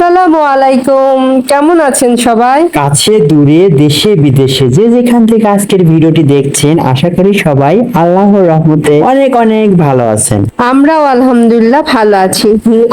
আসসালামু আলাইকুম। কেমন আছেন সবাই? কাছে দূরে দেশে বিদেশে যে যেখান থেকে আজকের ভিডিওটি দেখছেন আশা করি সবাই আল্লাহর রহমতে অনেক অনেক ভালো আছেন। আমরাও আলহামদুলিল্লাহ ভালো আছি।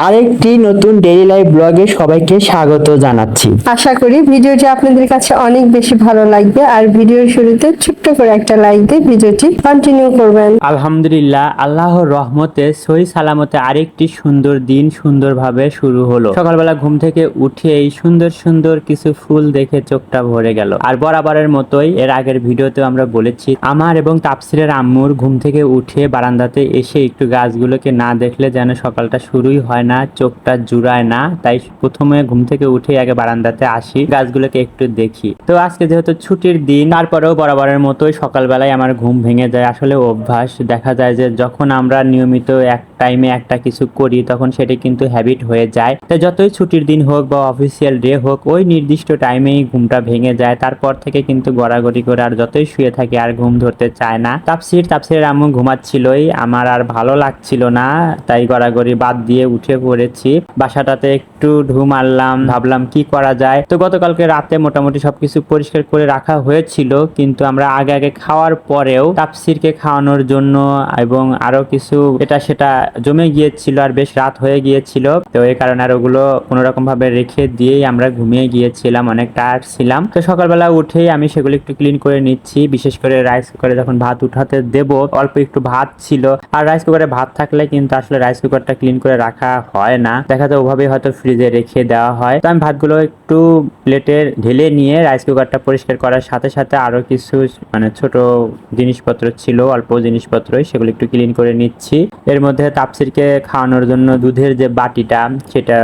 আরেকটি নতুন ডেইলি লাইফ ব্লগে সবাইকে স্বাগত জানাচ্ছি। আশা করি ভিডিওটি আপনাদের কাছে অনেক বেশি ভালো লাগবে আর ভিডিওর শুরুতে ছোট্ট করে একটা লাইক দিয়ে ভিডিওটি কন্টিনিউ করবেন। আলহামদুলিল্লাহ আল্লাহর রহমতে সই সালামতে আরেকটি সুন্দর দিন সুন্দরভাবে শুরু হলো। সকালবেলা ঘুম থেকে উঠে এই সুন্দর সুন্দর কিছু ফুল দেখে চোখটা ভরে গেল। আর বরাবরের মতোই এর আগের ভিডিওতে আমরা বলেছি, আমার এবং তাপসিরের আম্মুর ঘুম থেকে উঠে বারান্দাতে এসে একটু গাছগুলোকে না দেখলে যেন সকালটা শুরুই হয় না, চোখটা জুড়ায় না। তাই প্রথমে ঘুম থেকে উঠে আগে বারান্দাতে আসি, গাছগুলোকে একটু দেখি। তো আজকে যেহেতু ছুটির দিন, তারপরেও বরাবরের মতোই সকালবেলায় আমার ঘুম ভেঙে যায়, আসলে অভ্যাস। দেখা যায় যে যখন আমরা নিয়মিত এক টাইমে একটা কিছু করি, তখন সেটা কিন্তু হ্যাবিট হয়ে যায়। তাই যতই ছুটির দিন হোক বা অফিসিয়াল ডে হোক, ওই নির্দিষ্ট টাইমেই ঘুমটা ভেঙে যায়। তারপর থেকে কিন্তু গড়াগড়ি করে আর যতই শুয়ে থাকে আর ঘুম ধরতে চায় না। তাপসির তাপসির আম্মু ঘুমাচ্ছিলই। আমার আর ভালো লাগছিল না, তাই গড়াগড়ি বাদ দিয়ে উঠে পড়েছি। বাসাটাতে একটু ঢু মারলাম, ভাবলাম কি করা যায়। তো গতকালকে রাতে মোটামুটি সবকিছু পরিষ্কার করে রাখা হয়েছিল, কিন্তু আমরা আগে আগে খাওয়ার পরেও তাপসিরকে খাওয়ানোর জন্য এবং আরও কিছু এটা সেটা জমে গিয়েছিল আর বেশ রাত হয়ে গিয়েছিল। তো এই কারণে আর ওগুলো কোনো রকম ভাবে রেখে দিয়েই আমরা ঘুমিয়ে গিয়েছিলাম অনেক টায়ার্ড ছিলাম। তো সকালবেলা উঠেই আমি সেগুলো একটু ক্লিন করে নিচ্ছি, বিশেষ করে রাইস কুকারে যখন ভাত উঠাতে দেব, অল্প একটু ভাত ছিল। আর রাইস কুকারে ভাত থাকলে কিন্তু আসলে রাইস কুকারটা ক্লিন করে রাখা হয় না। দেখা যায় ওভাবেই হয়তো ফ্রিজে রেখে দেওয়া হয়। তো আমি ভাতগুলো একটু প্লেটে ঢেলে নিয়ে রাইস কুকারটা পরিষ্কার করার সাথে সাথে আরও কিছু মানে ছোট জিনিসপত্র ছিল, অল্প জিনিসপত্র সেগুলো একটু ক্লিন করে নিচ্ছি। এর মধ্যে তাপসিরকে খাওয়ানোর জন্য দুধের যে বাটিটা, সেটা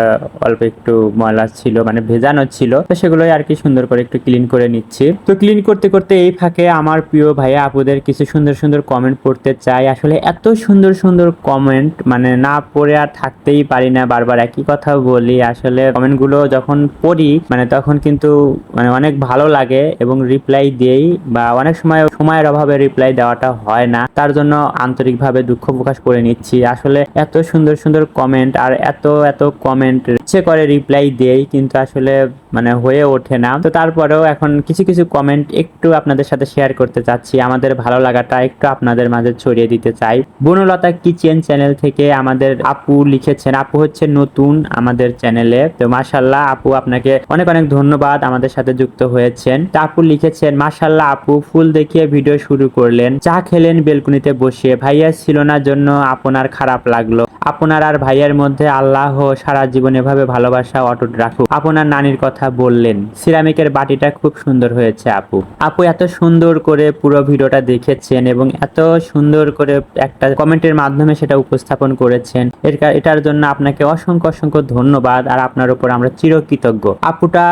অল্প একটু ময়লা ছিল মানে ভেজানো ছিল, তো সেগুলোই আর কি সুন্দর করে একটু ক্লিন করে নিচ্ছি। তো ক্লিন করতে করতে এই ফাঁকে আমার প্রিয় ভাইয়া আপুদের কিছু সুন্দর সুন্দর কমেন্ট পড়তে চাই। আসলে এত সুন্দর সুন্দর কমেন্ট মানে না পড়ে আর থাকতেই পারি না বারবার একই কথা বলি। আসলে কমেন্টগুলো যখন পড়ি মানে তখন কিন্তু মানে অনেক ভালো লাগে এবং রিপ্লাই দেই বা অনেক সময় সময়ের অভাবে রিপ্লাই দেওয়াটা হয় না। তার জন্য আন্তরিকভাবে দুঃখ প্রকাশ করে নিচ্ছি। আসলে এত সুন্দর সুন্দর কমেন্ট আর এত এত কমেন্ট ইচ্ছে করে রিপ্লাই দেই কিন্তু আসলে মানে হয়ে ওঠে না। তো তারপরেও এখন কিছু কিছু কমেন্ট একটু আপনাদের সাথে শেয়ার করতে চাচ্ছি। আমাদের ভালো লাগাটা একটু আপনাদের মাঝে ছড়িয়ে দিতে চাই। বনলতা কিচেন চ্যানেল থেকে আমাদের আপু লিখেছেন, আপু হচ্ছে নতুন আমাদের চ্যানেলে তো মাসাল্লাহ আপু আপনাকে অনেক অনেক ধন্যবাদ আমাদের সাথে যুক্ত হয়েছেন। তা আপু লিখেছেন মাসাল্লাহ আপু, ফুল দেখিয়ে ভিডিও শুরু করলেন। চা খেলেন বেলকুনিতে বসে ভাইয়া ছিল না জন্য আপনার খারাপ লাগল। আপনার আর ভাইয়ের মধ্যে আল্লাহ সারা জীবন এভাবে ভালোবাসা অটুট রাখুক। আপনার নানির কথা বললেন। সিরামিকের বাটিটা খুব সুন্দর হয়েছে, আপু। আপু এত সুন্দর করে পুরো ভিডিওটা দেখেছেন এবং এত সুন্দর করে একটা কমেন্টের মাধ্যমে সেটা উপস্থাপন করেছেন। এটার জন্য আপনাকে অসংখ্য অসংখ্য ধন্যবাদ আর আপনার উপর আমরা চিরকৃতজ্ঞ। আপুটা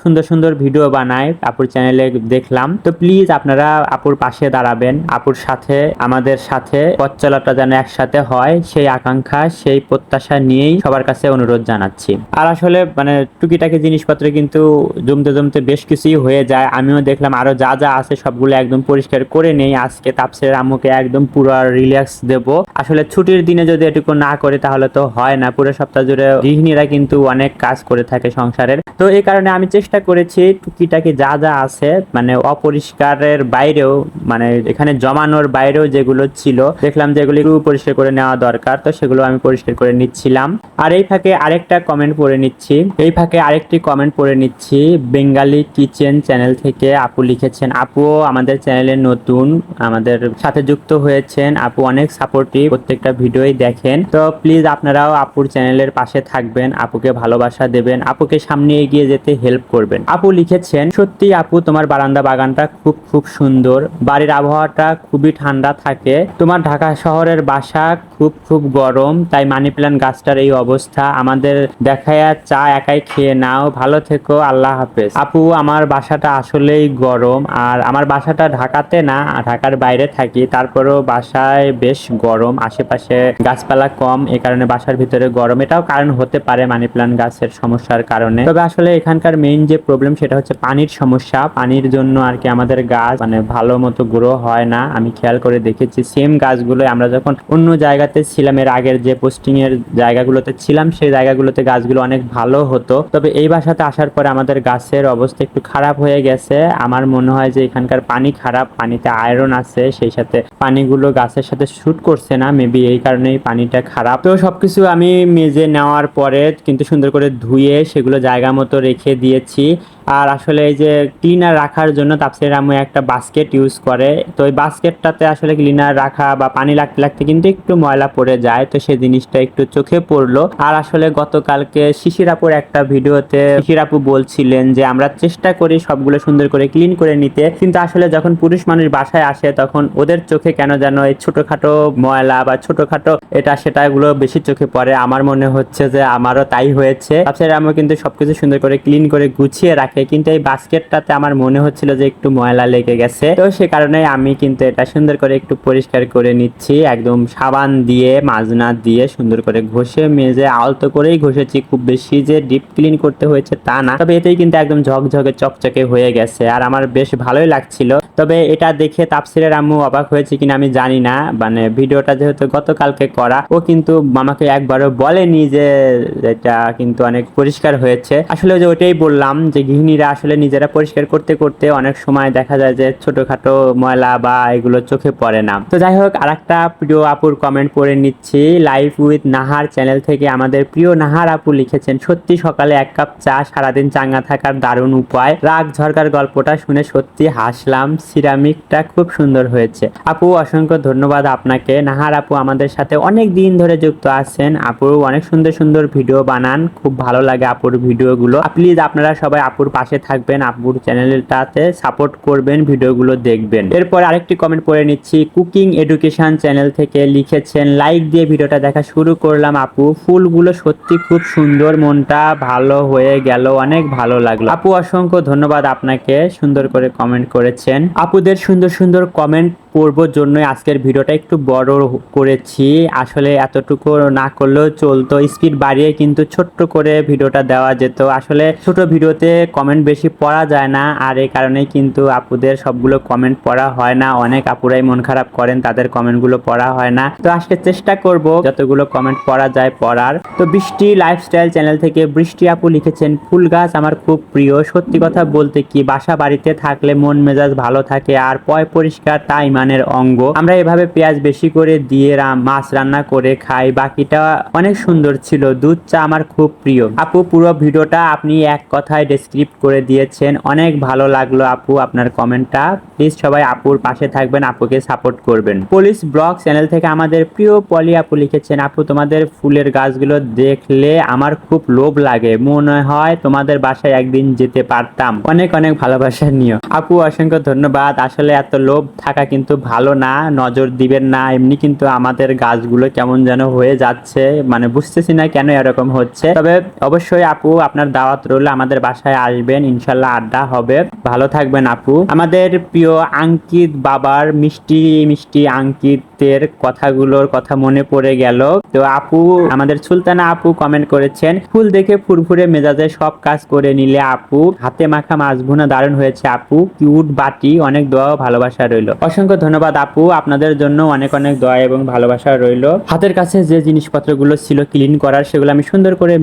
সুন্দর সুন্দর ভিডিও বানায়, আপুর চ্যানেলে দেখলাম। তো প্লিজ আপনারা আপুর পাশে দাঁড়াবেন। আপুর সাথে, আমাদের সাথে পথ চলাটা যেন একসাথে হয়, সেই আকাঙ্ক্ষা সেই প্রত্যাশা নিয়েই সবার কাছে অনুরোধ জানাচ্ছি। আর আসলে মানে টুকিটাকি জিনিসপত্র কিন্তু জমতে জমতে বেশ কিছুই হয়ে যায়। আমিও দেখলাম আরও যা যা আছে সবগুলো একদম পরিষ্কার করে নেই। আজকে তাপসের আম্মুকে একদম পুরো রিল্যাক্স দেব। আসলে ছুটির দিনে যদি এটুকু না করে তাহলে তো হয় না। পুরো সপ্তাহ জুড়ে গৃহিণীরা কিন্তু অনেক কাজ করে থাকে সংসারের। তো এই কারণে আমি চেষ্টা করেছি টুকিটাকি যা যা আছে মানে অপরিষ্কারের বাইরেও মানে এখানে জমানোর বাইরেও যেগুলো ছিল, দেখলাম যে এগুলো একটু পরিষ্কার করে নেওয়া দরকার। তো সেগুলো আমি পরিষ্কার করে নিচ্ছিলাম। আর এই ফাঁকে আরেকটা কমেন্ট পড়ে নিচ্ছি। এই ফাঁকে আরেকটি কমেন্ট পড়ে নিচ্ছি। বেঙ্গালি কিচেন চ্যানেল থেকে আপু লিখেছেন আপুও আমাদের চ্যানেলে নতুন, আমাদের সাথে যুক্ত হয়েছেন। আপু অনেক সাপোর্টিভ প্রত্যেকটা ভিডিওই দেখেন। তো প্লিজ আপনারাও আপুর চ্যানেলের পাশে থাকবেন, আপুকে ভালোবাসা দেবেন, আপুকে সামনে এগিয়ে যেতে হেল্প করবেন। আপু লিখেছেন, সত্যি আপু, তোমার বারান্দা বাগানটা খুব খুব সুন্দর। বাড়ির আবহাওয়াটা খুবই ঠান্ডা থাকে। তোমার ঢাকা শহরের বাসা খুব খুব গরম। তাই মানি প্ল্যান্ট গাছটার এই অবস্থা। আমাদের দেখায়া চা একাই খেয়ে নাও। ভালো থেকো, আল্লাহ হাফেজ। আপু, আমার বাসাটা আসলেই গরম। আর আমার বাসাটা ঢাকাতে না, ঢাকার বাইরে থাকি। তারপরেও বাসায় বেশ গরম। আশেপাশে গাছপালা কম, এ কারণে বাসার ভিতরে গরম। এটাও কারণ হতে পারে মানি প্ল্যান্ট গাছের সমস্যার কারণে। তবে আসলে এখানকার মেইন যে প্রবলেম সেটা হচ্ছে পানির সমস্যা। পানির জন্য আর কি আমাদের গাছ মানে ভালো মতো গ্রো হয় না। আমি খেয়াল করে দেখেছি সেম গাছগুলো আমরা যখন অন্য জায়গাতে ছিলাম, এর আগের যে পোস্টিং এর জায়গাগুলোতে ছিলাম, সেই জায়গাগুলোতে গাছগুলো অনেক ভালো হতো। তবে এই বাসাতে আসার পরে আমাদের গাছের অবস্থা একটু খারাপ হয়ে গেছে। আমার মনে হয় যে এখানকার পানি খারাপ, পানিতে আয়রন আছে, সেই সাথে পানিগুলো গাছের সাথে শুট করছে না মেবি এই কারণেই পানিটা খারাপ। তো সবকিছু আমি মেজে নেওয়ার পরে কিন্তু সুন্দর করে ধুয়ে সেগুলো জায়গা মতো রেখে দিয়েছি। আর আসলে এই যে ক্লিনার রাখার জন্য তাপসির আম্মু একটা বাস্কেট ইউজ করে। তো ওই বাস্কেটটাতে আসলে ক্লিনার রাখা বা পানি লাগতে লাগতে কিন্তু একটু ময়লা পড়ে যায়। তো সেই জিনিসটা একটু চোখে পড়ল। আর আসলে গতকালকে শিশির আপুর একটা ভিডিওতে শিশির আপু বলছিলেন যে, আমরা চেষ্টা করি সবগুলো সুন্দর করে ক্লিন করে নিতে। কিন্তু আসলে যখন পুরুষ মানুষ বাসায় আসে, তখন ওদের চোখে কেন যেন এই ছোটখাটো ময়লা বা ছোটখাটো এটা সেটা এগুলো বেশি চোখে পড়ে। আমার মনে হচ্ছে যে, আমারও তাই হয়েছে। তাছাড়া আমি কিন্তু সবকিছু সুন্দর করে ক্লিন করে গুছিয়ে রাখে। কিন্তু এই বাস্কেটটাতে আমার মনে হচ্ছিল যে, একটু ময়লা লেগে গেছে। তো সে কারণে আমি কিন্তু এটা সুন্দর করে একটু পরিষ্কার করে নিচ্ছি। একদম সাবান দিয়ে মাজনা দিয়ে সুন্দর করে ঘষে মেজে আলতো করেই ঘষেছি। খুব বেশি যে ডিপ ক্লিন করতে হয়েছে তা না। তবে এতেই কিন্তু একদম ঝকঝকে, চকচকে হয়ে গেছে আর আমার বেশ ভালোই লাগছিল। তবে এটা দেখে তাপসিরের আম্মু অবাক হয়েছে কিনা আমি জানি না। মানে ভিডিওটা যেহেতু গতকালকে করা, ও কিন্তু মামাকে একবারও বলেনি যে এটা কিন্তু অনেক পরিষ্কার হয়েছে। আসলে যে ওইটাই বললাম যে গৃহিণীরা আসলে নিজেরা পরিষ্কার করতে করতে অনেক সময় দেখা যায় যে ছোটখাটো ময়লা বা এগুলো চোখে পড়ে না। তো যাই হোক আর একটা প্রিয় আপুর কমেন্ট পড়ে নিচ্ছি। লাইভ উইথ নাহার চ্যানেল থেকে আমাদের প্রিয় নাহার আপু লিখেছেন, সত্যি সকালে এক কাপ চা, সারাদিন চাঙ্গা থাকার দারুণ উপায়। রাগ ঝরকার গল্পটা শুনে সত্যি হাসলাম, সিরামিকটা খুব সুন্দর হয়েছে। আপু, অসংখ্য ধন্যবাদ আপনাকে। নাহার আপু আমাদের সাথে অনেক দিন ধরে যুক্ত আছেন। আপু, অনেক সুন্দর সুন্দর ভিডিও বানান, খুব ভালো লাগে আপুর ভিডিওগুলো। প্লিজ আপনারা সবাই আপুর পাশে থাকবেন, আপুর চ্যানেলটাতে সাপোর্ট করবেন, ভিডিওগুলো দেখবেন। এরপর আরেকটি কমেন্ট পড়ে নিচ্ছি। কুকিং এডুকেশন চ্যানেল থেকে লিখেছেন লাইক দিয়ে ভিডিওটা দেখা শুরু করলাম, আপু। ফুলগুলো সত্যি খুব সুন্দর, মনটা ভালো হয়ে গেল, অনেক ভালো লাগল। আপু, অসংখ্য ধন্যবাদ আপনাকে সুন্দর করে কমেন্ট করেছেন। আপুদের সুন্দর সুন্দর কমেন্ট পড়বর জন্য আজকের ভিডিওটা একটু বড় করেছি। আসলে এতটুকু না করলেও চলতো। স্পিড বাড়িয়ে কিন্তু ছোট্ট করে ভিডিওটা দেওয়া যেত। আসলে ছোট ভিডিওতে কমেন্ট বেশি পড়া যায় না। আর এই কারণেই কিন্তু আপুদের সবগুলো কমেন্ট পড়া হয় না। অনেক আপুরাই মন খারাপ করেন, তাদের কমেন্টগুলো পড়া হয় না। তো আজকে চেষ্টা করব যতগুলো কমেন্ট পড়া যায় পড়ার। তো বৃষ্টি লাইফস্টাইল চ্যানেল থেকে বৃষ্টি আপু লিখেছেন, ফুল গাছ আমার খুব প্রিয়। সত্যি কথা বলতে কি, বাসা বাড়িতে থাকলে মন মেজাজ ভালো থাকে। আর পয় পরিষ্কার তা ইমানের অঙ্গ। আমরা এভাবে পেঁয়াজ বেশি করে দিয়ে মাছ রান্না করে খাই। বাকিটা অনেক সুন্দর ছিল। দুধ চা আমার খুব প্রিয়। আপু, পুরো ভিডিওটা আপনি এক কথায় ডেসক্রিপ্ট করে দিয়েছেন। অনেক ভালো লাগল আপু, আপনার কমেন্টটা। প্লিজ সবাই আপুর পাশে থাকবেন, আপুকে সাপোর্ট করবেন। পুলিশ ব্লগ চ্যানেল থেকে আমাদের প্রিয় পলি আপু লিখেছেন, আপু, তোমাদের ফুলের গাছগুলো দেখলে আমার খুব লোভ লাগে। মনে হয় তোমাদের বাসায় একদিন যেতে পারতাম। অনেক অনেক ভালোবাসা নিও। আপু, অসংখ্য ধন্যবাদ। আসলে এত লোভ থাকা কিন্তু ভালো না, নজর দিবেন না, এমনি কিন্তু আমাদের গাছগুলো কেমন যেন হয়ে যাচ্ছে মানে বুঝতেছি না কেন এরকম হচ্ছে। তবে অবশ্যই আপু, আপনার দাওয়াত রইল, আমাদের বাসায় আসবেন, ইনশাল্লাহ আড্ডা হবে। ভালো থাকবেন আপু। আমাদের প্রিয় আঙ্কিত বাবার মিষ্টি মিষ্টি আঙ্কিতের কথাগুলোর কথা মনে পড়ে গেল। তো আপু, আমাদের সুলতানা আপু কমেন্ট করেছেন, ফুল দেখে ফুরফুরে মেজাজে সব কাজ করে নিলে আপু, হাতে মাখা মাছ ভুনা দারুণ হয়েছে আপু, কিউট বাটি, অনেক দোয়া ও ভালোবাসা রইল। অসংখ্য ধন্যবাদ আপু, আপনাদের জন্য অনেক অনেক দোয়া এবং ভালোবাসা রইল। হাতের কাছে যে জিনিসপত্রগুলো ছিল ক্লিন করার, সেগুলো আমি সুন্দর করে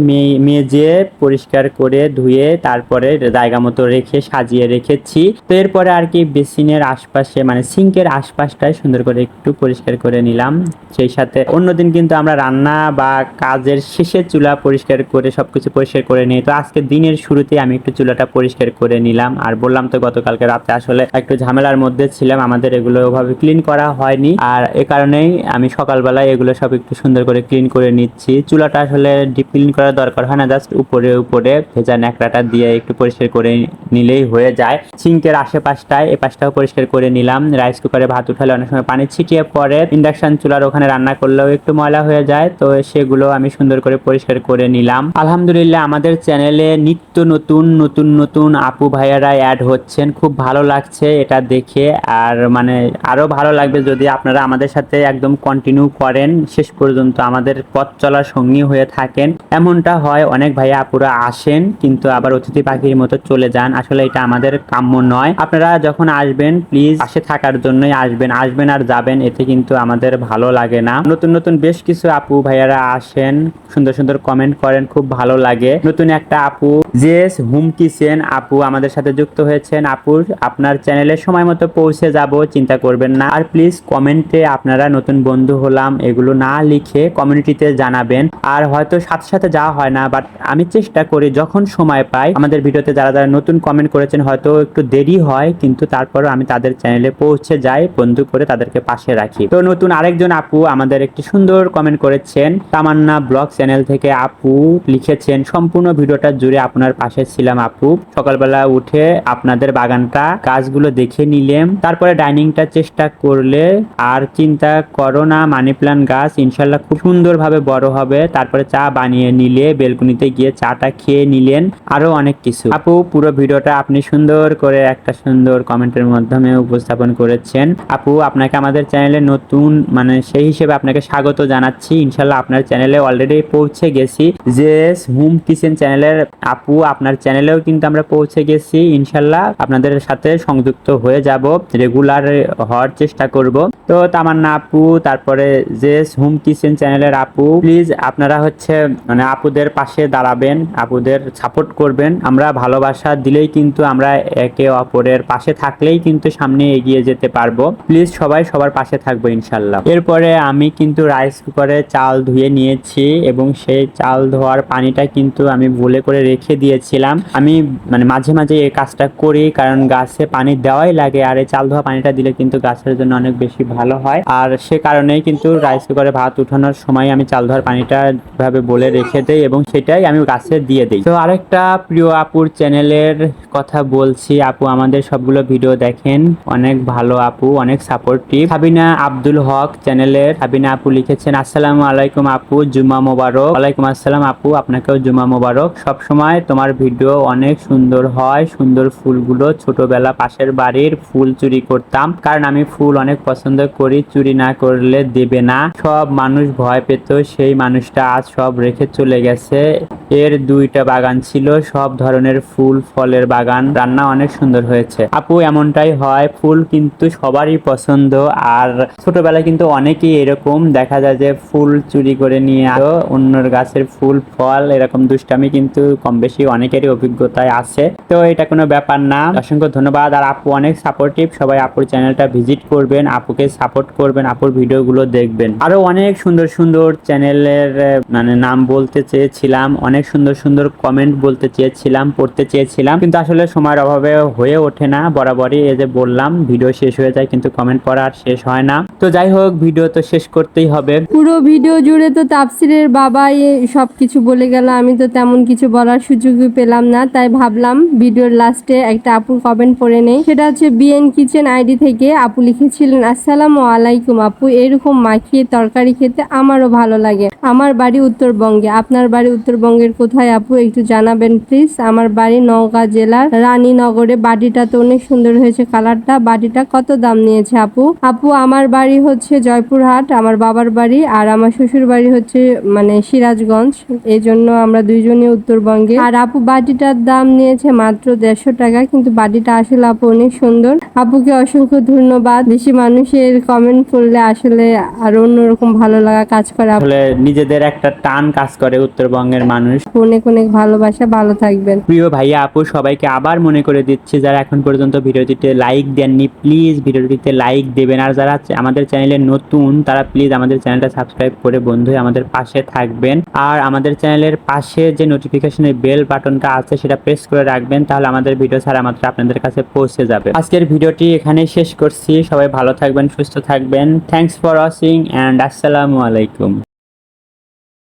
মেজে পরিষ্কার করে ধুয়ে তারপরে জায়গা মতো রেখে সাজিয়ে রেখেছি। তো এরপরে আর কি বেসিনের আশপাশে মানে সিঙ্কের আশপাশটায় সুন্দর করে একটু পরিষ্কার করে নিলাম। সেই সাথে অন্যদিন কিন্তু আমরা রান্না বা কাজের শেষে চুলা পরিষ্কার করে সবকিছু পরিষ্কার করে নিই তো আজকে দিনের শুরুতে আমি একটু চুলাটা পরিষ্কার করে নিলাম। আর বললাম তো গতকালকে রাতে আসলে একটু ঝামেলার মধ্যে ছিলাম, আমাদের এগুলো ওভাবে ক্লিন করা হয়নি। আর এ কারণেই আমি সকালবেলায় এগুলো সব একটু সুন্দর করে ক্লিন করে নিচ্ছি। চুলাটা আসলে ডিপ ক্লিন করার দরকার হয় না, জাস্ট উপরে উপরে ভেজা ন্যাকড়াটা দিয়ে একটু পরিষ্কার করে নিলেই হয়ে যায়। সিঙ্কের আশেপাশটায় এ পাশটাও পরিষ্কার করে নিলাম। রাইস কুকারে ভাত উঠালে অনেক সময় পানি ছিটিয়ে পড়ে। ইন্ডাকশন চুলার ওখানে রান্না করলেও একটু ময়লা হয়ে যায়, তো সেগুলো আমি সুন্দর করে পরিষ্কার করে নিলাম। আলহামদুলিল্লাহ আমাদের চ্যানেলে নিত্য নতুন নতুন নতুন আপু ভাইয়ারা অ্যাড হচ্ছেন। খুব ভালো লাগছে এটা দেখে। আর মানে আরও ভালো লাগবে যদি আপনারা আমাদের সাথে একদম কন্টিনিউ করেন, শেষ পর্যন্ত আমাদের পথ চলার সঙ্গী হয়ে থাকেন। এমনটা হয়, অনেক ভাইয়া আপুরা আসেন, কিন্তু আবার অতিথি পাখির মতো চলে যান। আসলে এটা আমাদের কাম্য নয়। আপনারা যখন আসবেন প্লিজ পাশে থাকার জন্যই আসবেন। আসবেন আর যাবেন, এতে কিন্তু কিন্তু আমাদের ভালো লাগে না। নতুন নতুন বেশ কিছু আপু ভাইয়ারা আসেন। সুন্দর সুন্দর কমেন্ট করেন, খুব ভালো লাগে। নতুন একটা আপু, জেস হুম কিচেন আপু আমাদের সাথে যুক্ত হয়েছেন। আপুর আপনার চ্যানেলে সময় মতো পৌঁছে যাব, চিন্তা করবেন না। আর প্লিজ কমেন্টে আপনারা নতুন বন্ধু হলাম, এগুলো না লিখে কমিউনিটিতে জানাবেন। আর হয়তো সাথে সাথে যাওয়া হয় না বাট আমি চেষ্টা করি যখন সময় পাই। আমাদের ভিডিওতে যারা যারা নতুন কমেন্ট করেছেন, হয়তো একটু দেরি হয়, কিন্তু তারপরও আমি তাদের চ্যানেলে পৌঁছে যাই, বন্ধু করে তাদেরকে পাশে রাখি। তো নতুন আরেকজন আপু আমাদের একটি সুন্দর কমেন্ট করেছেন। তামান্না ব্লগ চ্যানেল থেকে আপু লিখেছেন, সম্পূর্ণ ভিডিওটা জুড়ে আপনার পাশে ছিলাম আপু। সকালবেলা উঠে আপনাদের বাগানটা, গাছগুলো দেখে নিলেম। তারপরে ডাইনিংটা চেষ্টা করলে আর চিন্তা করো না মানি প্লান্ট গাছ ইনশাল্লাহ খুব সুন্দরভাবে বড় হবে। তারপরে চা বানিয়ে নিলে, বেলকুনিতে গিয়ে চাটা খেয়ে নিলেন আরও অনেক কিছু। আপু, পুরো ভিডিওটা আপনি সুন্দর করে একটা সুন্দর কমেন্টের মাধ্যমে উপস্থাপন করেছেন। আপু, আপনাকে আমাদের চ্যানেলে নতুন মানে সেই হিসেবে আপনাকে স্বাগত জানাচ্ছি। ইনশাল্লাহ আপনার চ্যানেলে অলরেডি পৌঁছে গেছি। যে হুম কিচেন চ্যানেলের আপু আপনার চ্যানেলেও কিন্তু আমরা পৌঁছে গেছি। ইনশাল্লাহ আপনাদের সাথে সংযুক্ত হয়ে যাব রেগুলার হওয়ার চেষ্টা করব। তো তামান্না আপু, তারপরে যে হুম কিচেন চ্যানেলের আপু প্লিজ আপনারা হচ্ছে মানে আপুদের পাশে দাঁড়াবেন, আপুদের সাপোর্ট করবেন। আমরা ভালোবাসা দিলেই কিন্তু আমরা একে অপরের পাশে থাকলেই কিন্তু সামনে এগিয়ে যেতে পারব। প্লিজ সবাই সবার পাশে থাকব। ইনশাল্লাহ। এরপরে আমি কিন্তু রাইস কুকারে চাল ধুয়ে নিয়েছি এবং সেই চাল ধোয়ার পানিটা কিন্তু আমি ভুলে করে রেখে দিয়েছিলাম। আমি মানে মাঝে মাঝে এই কাজটা করি কারণ গাছে পানি দেওয়াই লাগে আর এই চাল ধোয়া পানিটা দিলে কিন্তু গাছের জন্য অনেক বেশি ভালো হয়। আর সে কারণেই কিন্তু রাইস কুকারে ভাত উঠানোর সময় আমি চাল ধোয়ার পানিটা ভাবে বলে রেখে দেই এবং সেটাই আমি গাছে দিয়ে দিই। তো আরেকটা প্রিয় আপুর চ্যানেলের কথা বলছি। আপু, আমাদের সবগুলো ভিডিও দেখেন। অনেক ভালো আপু, অনেক সাপোর্টিভ সাবিনা আব্দুল হক চ্যানেলের সাবিনা আপু লিখেছেন, আসসালামু আলাইকুম আপু জুমা মোবারক। আলাইকুম আসসালাম আপু, আপনাকেও জুমা মোবারক। সব সময় তোমার ভিডিও অনেক সুন্দর হয়, সুন্দর ফুলগুলো। ছোটবেলা পাশের বাড়ির ফুল চুরি করতাম, কারণ আমি ফুল অনেক পছন্দ করি, চুরি না করলে দেবে না। সব মানুষ ভয় পেত, সেই মানুষটা আজ সব রেখে চলে গেছে। এর দুইটা বাগান ছিল, সব ধরনের ফুল, ফলের বাগান। রান্না অনেক সুন্দর হয়েছে। আপু, এমনটাই হয়, ফুল কিন্তু সবারই পছন্দ। আর ছোটবেলায় কিন্তু অনেকেই এরকম দেখা যায় যে ফুল চুরি করে নিয়ে আসো, অন্যর গাছের ফুল, ফল এরকম দুষ্টামি কিন্তু কম বেশি অনেকেরই অভিজ্ঞতায় আছে। তো এটা কোনো ব্যাপার না। অসংখ্য ধন্যবাদ। আর আপু অনেক সাপোর্টিভ সবাই আপুর চ্যানেলটা ভিজিট করবেন, আপুকে সাপোর্ট করবেন, আপুর ভিডিওগুলো দেখবেন। আরও অনেক সুন্দর সুন্দর চ্যানেলের মানে নাম বলতে চেয়েছিলাম, অনেক সুন্দর সুন্দর কমেন্ট বলতে চেয়েছিলাম, পড়তে চেয়েছিলাম। কিন্তু আসলে সময়ের অভাবে হয়ে ওঠে না, বরাবরই এই যে বললাম, ভিডিও শেষ হয়ে যায়, কিন্তু কমেন্ট পড়া আর শেষ হয় না। তো যাই হোক, ভিডিও তো শেষ করতেই হবে। পুরো ভিডিও জুড়ে তো তাপসিরের বাবাই সব কিছু বলে গেল। আমি তো তেমন কিছু বলার সুযোগই পেলাম না, তাই ভাবলাম ভিডিওর লাস্টে একটা আপুর কমেন্ট পড়ে নেই। সেটা হচ্ছে বিএন কিচেন আইডি থেকে আপু লিখেছিলেন, আসসালামু আলাইকুম আপু, এরকম মাখিয়ে তরকারি খেতে আমারও ভালো লাগে। আমার বাড়ি উত্তরবঙ্গে। আপনার বাড়ি উত্তরবঙ্গের কোথায় আপু? একটু জানাবেন প্লিজ আমার বাড়ি নওগাঁ জেলার রানীনগরে। বাড়িটা তো অনেক সুন্দর হয়েছে কালারটা বাড়িটা কত দাম নিয়েছে আপু? আপু, আমার বাড়ি হচ্ছে জয়পুরহাট আমার বাবার বাড়ি আর আমার শ্বশুর বাড়ি হচ্ছে মানে সিরাজগঞ্জ। এই জন্য আমরা দুইজনই উত্তরবঙ্গে। আর আপু বাটিটার দাম নিয়েছে মাত্র দেড়শো টাকা কিন্তু বাটিটা আসলে আপু অনেক সুন্দর। আপুকে অসংখ্য ধন্যবাদ। বেশি মানুষের কমেন্ট করলে আসলে আর অন্যরকম ভালো লাগা কাজ করে আপু আসলে নিজেদের একটা টান কাজ করে উত্তরবঙ্গের মানুষ। অনেক অনেক ভালোবাসা ভালো থাকবেন। প্রিয় ভাইয়া আপু সবাইকে আবার মনে করে দিচ্ছি যারা এখন পর্যন্ত ভিডিওটিতে লাইক দেননি প্লিজ ভিডিওটিতে লাইক দেবেন। আর যারা হচ্ছে আমাদের চ্যানেলে নতুন, তারা প্লিজ আমাদের চ্যানেলটা সাবস্ক্রাইব করে বন্ধু আমাদের পাশে থাকবেন। আর আমাদের চ্যানেলের পাশে যে নোটিফিকেশনের বেল বাটনটা আছে, সেটা প্রেস করে রাখবেন, তাহলে আমাদের ভিডিও ছাড়া মাত্র আপনাদের কাছে পৌঁছে যাবে। আজকের ভিডিওটি এখানে শেষ করছি। সবাই ভালো থাকবেন, সুস্থ থাকবেন। থ্যাংকস ফর ওয়াচিং অ্যান্ড আসসালামু আলাইকুম।